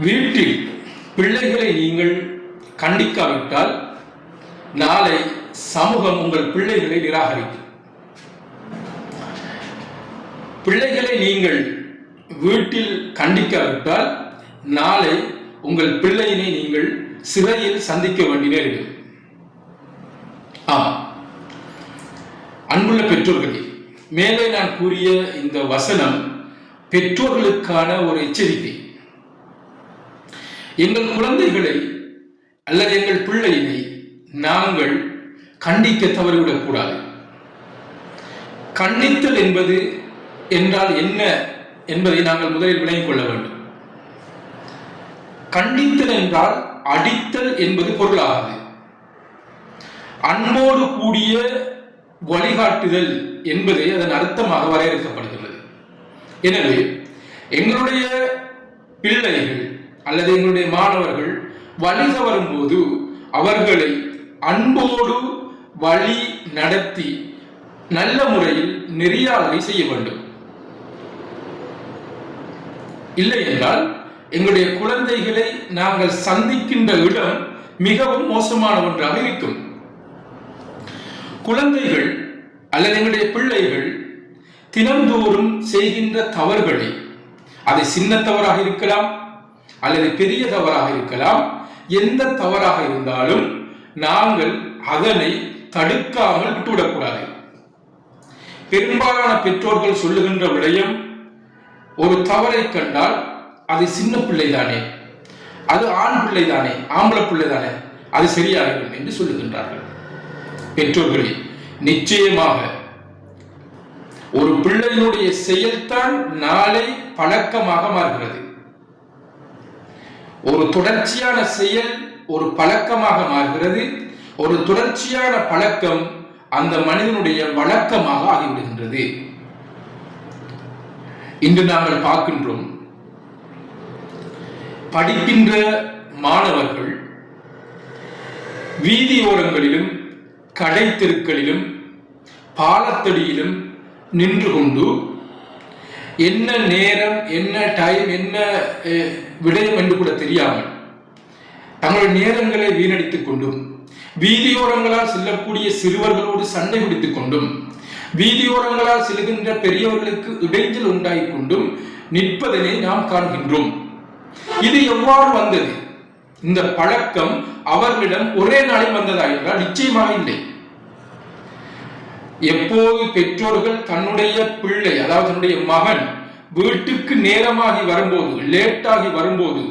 வீட்டில் பிள்ளைகளை நீங்கள் கண்டிக்காவிட்டால் நாளை சமூகம் உங்கள் பிள்ளைகளை நிராகரிக்கும். பிள்ளைகளை நீங்கள் வீட்டில் கண்டிக்காவிட்டால் நாளை உங்கள் பிள்ளையினை நீங்கள் சிறையில் சந்திக்க வேண்டி நேரிடும் ஆம். அன்புள்ள பெற்றோர்களே மேலே நான் கூறிய இந்த வசனம் பெற்றோர்களுக்கான ஒரு எச்சரிக்கை. எங்கள் குழந்தைகளை அல்லது எங்கள் பிள்ளையினை நாங்கள் கண்டிக்க தவறிவிடக் கூடாது. கண்டித்தல் என்பது என்றால் என்ன என்பதை நாங்கள் முதலில் விளங்கிக் கொள்ள வேண்டும். கண்டித்தல் என்றால் அடித்தல் என்பது பொருளாகாது. அன்போடு கூடிய வழிகாட்டுதல் என்பது அதன் அர்த்தமாக வரையறுக்கப்படுகிறது எனவே எங்களுடைய பிள்ளைகள் அல்லது எங்களுடைய மாணவர்கள் வழி வரும்போது அவர்களை அன்போடு வழி நடத்தி நல்ல முறையில் நெறியாளரை செய்ய வேண்டும். இல்லை என்றால் எங்களுடைய குழந்தைகளை நாங்கள் சந்திக்கின்ற இடம் மிகவும் மோசமான ஒன்றாக இருக்கும். குழந்தைகள் அல்லது எங்களுடைய பிள்ளைகள் தினந்தோறும் செய்கின்ற தவறுகளை அது சின்ன தவறாக இருக்கலாம் அல்லது பெரிய தவறாக இருக்கலாம். எந்த தவறாக இருந்தாலும் நாங்கள் அதனை தடுக்காமல் விட்டுவிடக்கூடாது. பெரும்பாலான பெற்றோர்கள் சொல்லுகின்ற விடயம் ஒரு தவறை கண்டால் அது சின்ன பிள்ளைதானே அது ஆண் பிள்ளைதானே ஆம்பளை பிள்ளைதானே அது சரியாகும் என்று சொல்லுகின்றார்கள். பெற்றோர்களே நிச்சயமாக ஒரு பிள்ளையினுடைய செயல்தான் நாளை பழக்கமாக மாறுகிறது. ஒரு தொடர்ச்சியான செயல் ஒரு பழக்கமாக மாறுகிறது. ஒரு தொடர்ச்சியான பழக்கம் அந்த மனிதனுடைய வழக்கமாக ஆகிவிடுகின்றது. இன்று நாங்கள் பார்க்கின்றோம். படிக்கின்ற மாணவர்கள் வீதியோரங்களிலும் கடை தெருக்களிலும் பாலத்தடியிலும் நின்று கொண்டு என்ன நேரம் என்ன டைம் என்ன விடயம் என்று கூட தெரியாமல் தங்களுடைய நேரங்களை வீணடித்துக் கொண்டும் வீதியோரங்களால் செல்லக்கூடிய சிறுவர்களோடு சண்டை பிடித்துக் கொண்டும் வீதியோரங்களால் செல்கின்ற பெரியவர்களுக்கு இடைஞ்சல் உண்டாகிக் கொண்டும் நிற்பதனை நாம் காண்கின்றோம். இது எவ்வாறு வந்தது? இந்த பழக்கம் அவர்களிடம் ஒரே நாளில் வந்ததா என்றால் நிச்சயமாக இல்லை. எப்போது பெற்றோர்கள் தன்னுடைய பிள்ளை அதாவது தன்னுடைய மகன் வீட்டுக்கு நேரமாகி வரும்போது லேட்டாகி வரும்போது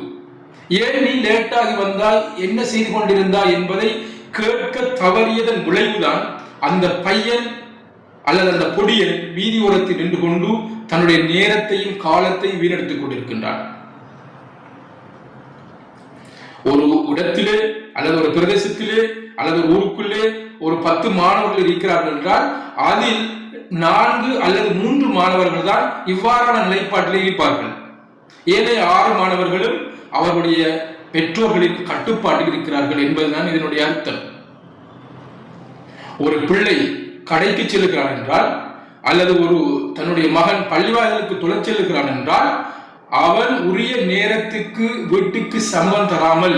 ஏன் நீ லேட்டாகி வந்தால் என்ன செய்து கொண்டிருந்தாய் என்பதை கேட்க தவறியதன் விளைவுதான் அந்த பையன் அல்லது அந்த பொடியன் வீதி ஓரத்தில் நின்று கொண்டு தன்னுடைய நேரத்தையும் காலத்தையும் வீணடித்துக் கொண்டிருக்கின்றான். ஒரு இடத்திலே அல்லது ஒரு பிரதேசத்திலே அல்லது ஒரு ஊருக்குள்ளே ஒரு பத்து மாணவர்கள் இருக்கிறார்கள் என்றால் அதில் நான்கு அல்லது மூன்று மாணவர்கள் தான் இவ்வாறான நிலைப்பாட்டிலே இருப்பார்கள். ஏனைய ஆறு மாணவர்களும் அவர்களுடைய பெற்றோர்களின் கட்டுப்பாட்டில் இருக்கிறார்கள் என்பதுதான் இதனுடைய அர்த்தம். ஒரு பிள்ளை கடைக்கு செல்லுகிறான் என்றால் அல்லது ஒரு தன்னுடைய மகன் பள்ளிவாயலுக்கு தொலைச் செல்லுகிறான் என்றால் அவன் உரிய நேரத்துக்கு வீட்டுக்கு சம்பளம் தராமல்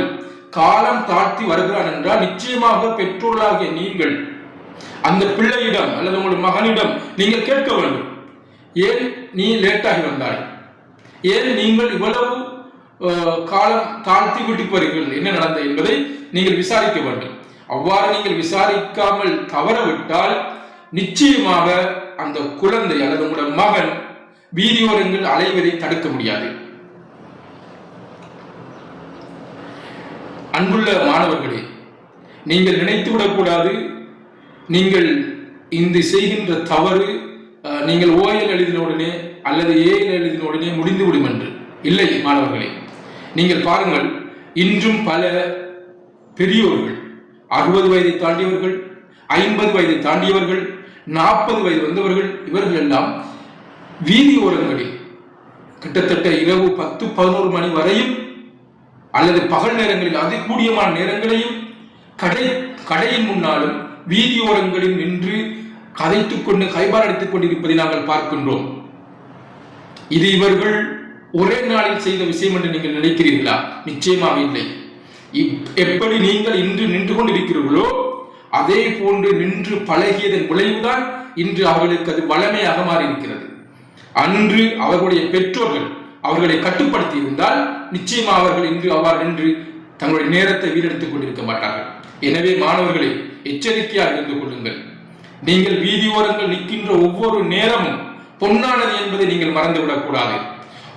காலம் தாழ்த்தி வருகிறான் என்றால் நிச்சயமாக பெற்றோர்களாகிய நீங்கள் அந்த பிள்ளையிடம் அல்லது உங்களுடைய மகனிடம் நீங்கள் கேட்க வேண்டும். ஏன் நீ லேட்டாகி வந்தாய்? ஏன் நீங்கள் இவ்வளவு காலம் தாழ்த்தி வீட்டுக்கு வருகிறீர்கள்? என்ன நடந்தது என்பதை நீங்கள் விசாரிக்க வேண்டும். அவ்வாறு நீங்கள் விசாரிக்காமல் தவறவிட்டால் நிச்சயமாக அந்த குழந்தை அல்லது உங்களுடைய மகன் வீதியோரங்கள் அலைவதை தடுக்க முடியாது. அன்புள்ள மாணவர்களே நீங்கள் நினைத்து விடக்கூடாது நீங்கள் இந்த செய்கின்ற தவறு நீங்கள் ஓஎல் எழுதின உடனே அல்லது ஏஎல் எழுதின உடனே முடிந்துவிடும் என்று. இல்லை மாணவர்களே. நீங்கள் பாருங்கள் இன்றும் பல பெரியோர்கள் அறுபது வயதை தாண்டியவர்கள் ஐம்பது வயதை தாண்டியவர்கள் நாற்பது வயது வந்தவர்கள் இவர்கள் எல்லாம் வீதி ஓரங்களில் கிட்டத்தட்ட இரவு பத்து பதினோரு மணி வரையும் அல்லது பகல் நேரங்களில் அது கூடியமான நேரங்களையும் கடை கடையின் முன்னாலும் வீதியோரங்களில் நின்று கதைத்துக் கொண்டு கைபார் அடித்துக் கொண்டிருப்பதை நாங்கள் பார்க்கின்றோம். இது இவர்கள் ஒரே நாளில் செய்த விஷயம் என்று நீங்கள் நினைக்கிறீர்களா? நிச்சயமாக இல்லை. இப்- எப்படி நீங்கள் இன்று நின்று கொண்டிருக்கிறீர்களோ அதே போன்று நின்று பழகியதன் விளைவுதான் இன்று அவர்களுக்கு அது வளமையாக மாறியிருக்கிறது. அன்று அவர்களுடைய பெற்றோர்கள் அவர்களை கட்டுப்படுத்தி இருந்தால் நிச்சயமாக அவர்கள் இன்று அவ்வாறு நின்று தங்களுடைய நேரத்தை வீடெடுத்துக் கொண்டிருக்க மாட்டார்கள். எனவே மாணவர்களே எச்சரிக்கையாக இருந்து கொள்ளுங்கள். நீங்கள் வீதியோரங்கள் நிற்கின்ற ஒவ்வொரு நேரமும் பொன்னானது என்பதை நீங்கள் மறந்துவிடக்கூடாது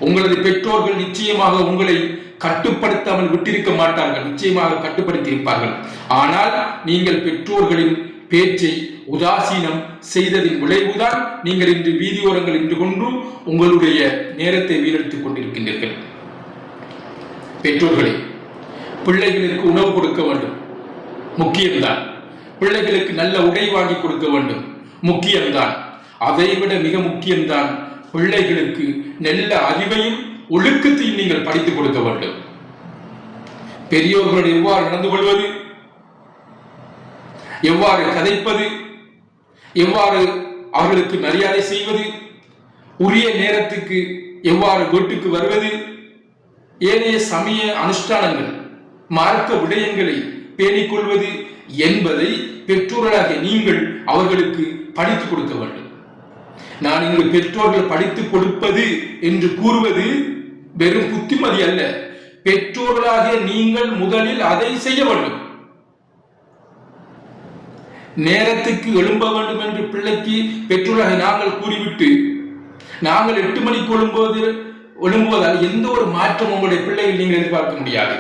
உங்களது பெற்றோர்கள் நிச்சயமாக உங்களை கட்டுப்படுத்தாமல் விட்டிருக்க மாட்டார்கள். நிச்சயமாக கட்டுப்படுத்தி இருப்பார்கள் ஆனால் நீங்கள் பெற்றோர்களின் பேச்சை உதாசீனம் செய்ததின் விளைவுதான் நீங்கள் இன்று வீதியோரங்கள் நின்று கொண்டு உங்களுடைய நேரத்தை வீணடித்துக் கொண்டிருக்கின்றீர்கள். பெற்றோர்களே பிள்ளைகளுக்கு உணவு கொடுக்க வேண்டும். முக்கியம்தான். பிள்ளைகளுக்கு நல்ல உடை வாங்கி கொடுக்க வேண்டும். முக்கியம்தான். அதைவிட மிக முக்கியம்தான் பிள்ளைகளுக்கு நல்ல அறிவையும் ஒழுக்கத்தையும் நீங்கள் படித்துக் கொடுக்க வேண்டும். பெரியோர்கள் எவ்வாறு நடந்து கொள்வது? எவ்வாறு கதைப்பது? எவ்வாறு அவர்களுக்கு மரியாதை செய்வது? உரிய நேரத்துக்கு எவ்வாறு வீட்டுக்கு வருவது? ஏனைய சமய அனுஷ்டானங்கள் மார்க்க விடயங்களை பேணிக் கொள்வது என்பதை பெற்றோர்களாகிய நீங்கள் அவர்களுக்கு படித்துக் கொடுக்க வேண்டும். நான் இங்கு பெற்றோர்கள் படித்துக் கொடுப்பது என்று கூறுவது வெறும் புத்திமதி அல்ல. பெற்றோர்களாகிய நீங்கள் முதலில் அதை செய்ய வேண்டும். நேரத்துக்கு எழும்ப வேண்டும் என்று பிள்ளைக்கு பெற்றோராக நாங்கள் கூறிவிட்டு நாங்கள் எட்டு மணிக்கு எழும்போது எழும்புவதால் எந்த ஒரு மாற்றம் உங்களுடைய பிள்ளையில் நீங்கள் எதிர்பார்க்க முடியாது.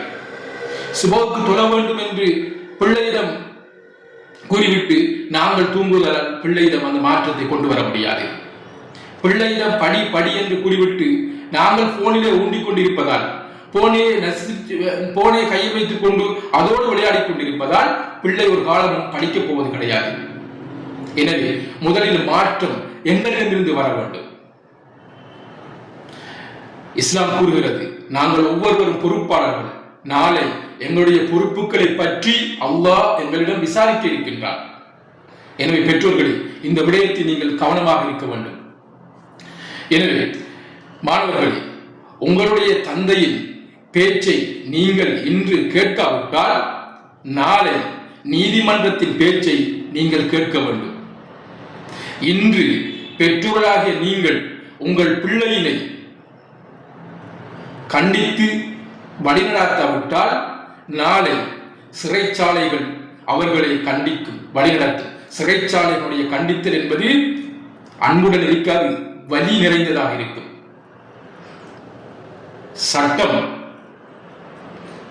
சுபோவுக்கு தொழ வேண்டும் என்று பிள்ளையிடம் கூறிவிட்டு நாங்கள் தூங்குவதால் பிள்ளையிடம் அந்த மாற்றத்தை கொண்டு வர முடியாது. பிள்ளையிடம் படி படி என்று கூறிவிட்டு நாங்கள் போனிலே ஊண்டிக் கொண்டிருப்பதால் போனே நசித்து போனே கையில் வைத்துக் கொண்டு அதோடு விளையாடிக் கொண்டிருப்பதால் பிள்ளை ஒரு காலமும் படிக்கப் போவது கிடையாது. எனவே முதலில் மாற்றம் எங்களிடமிருந்து வர வேண்டும். இஸ்லாம் கூறுகிறது நாங்கள் ஒவ்வொருவரும் பொறுப்பாளர்கள். நாளை எங்களுடைய பொறுப்புகளை பற்றி அல்லாஹ் எங்களிடம் விசாரிக்க இருக்கின்றார். எனவே பெற்றோர்களே இந்த விடயத்தை நீங்கள் கவனமாக இருக்க வேண்டும். எனவே மாணவர்களே உங்களுடைய தந்தையின் பேச்சை நீங்கள் இன்று கேட்காவிட்டால் நாளை நீதிமன்றத்தின் பேச்சை நீங்கள் கேட்க வேண்டும். இன்று பெற்றோராகிய நீங்கள் உங்கள் பிள்ளையினை கண்டித்து வழிநடத்தாவிட்டால் நாளை சிறைச்சாலைகள் அவர்களை கண்டிக்கும். வழிநடத்தும் சிறைச்சாலைகளுடைய கண்டித்தல் என்பது அன்புடன் இருக்காது வலி நிறைந்ததாக இருக்கும். சட்டம்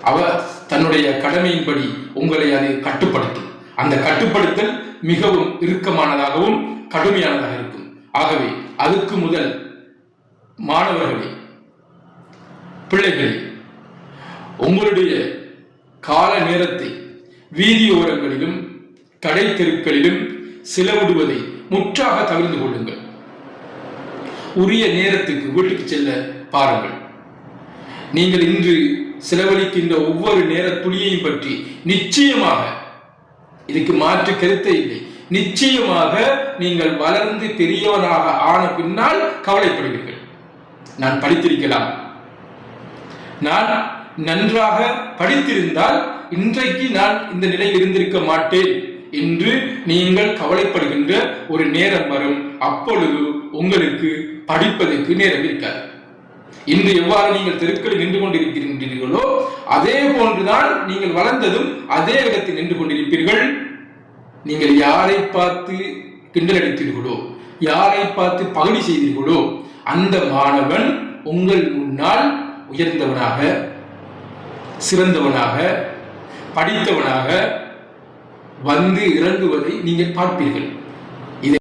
அவர் தன்னுடைய கடமையின்படி உங்களை அது கட்டுப்படுத்தும். அந்த கட்டுப்படுத்தல் மிகவும் இறுக்கமானதாகவும் கடுமையானதாக இருக்கும். ஆகவே அதுக்கு முதல் மாணவர்களே பிள்ளைகளே உங்களுடைய கால நேரத்தை வீதியோரங்களிலும் கடை தெருக்களிலும் செலவிடுவதை முற்றாக தவிர்த்து கொள்ளுங்கள். உரிய நேரத்துக்கு வீட்டுக்கு செல்ல பாருங்கள். நீங்கள் இன்று செலவழிக்கின்ற ஒவ்வொரு நேர துளியையும் பற்றி நிச்சயமாக இதுக்கு மாற்று கருத்தே இல்லை. நிச்சயமாக நீங்கள் வளர்ந்து பெரியவனாக ஆன பின்னால் கவலைப்படுவீர்கள். நான் படித்திருக்கலாம். நான் நன்றாக படித்திருந்தால் இன்றைக்கு நான் இந்த நிலையில் இருந்திருக்க மாட்டேன் என்று நீங்கள் கவலைப்படுகின்ற ஒரு நேரம் வரும். அப்பொழுது உங்களுக்கு படிப்பதற்கு நேரம் இருக்காது. இன்று எவ்வாறு நீங்கள் தெருக்களில் நின்று கொண்டிருக்கின்றீர்களோ அதே போன்றுதான் நீங்கள் வளர்ந்ததும் அதே இடத்தில் நின்று கொண்டிருப்பீர்கள். நீங்கள் யாரை பார்த்து கிண்டல் அடித்தீர்களோ யாரை பார்த்து பகுதி செய்தீர்களோ அந்த மாணவன் உங்கள் முன்னால் உயர்ந்தவனாக சிறந்தவனாக படித்தவனாக வந்து இறங்குவதை நீங்கள் பார்ப்பீர்கள்.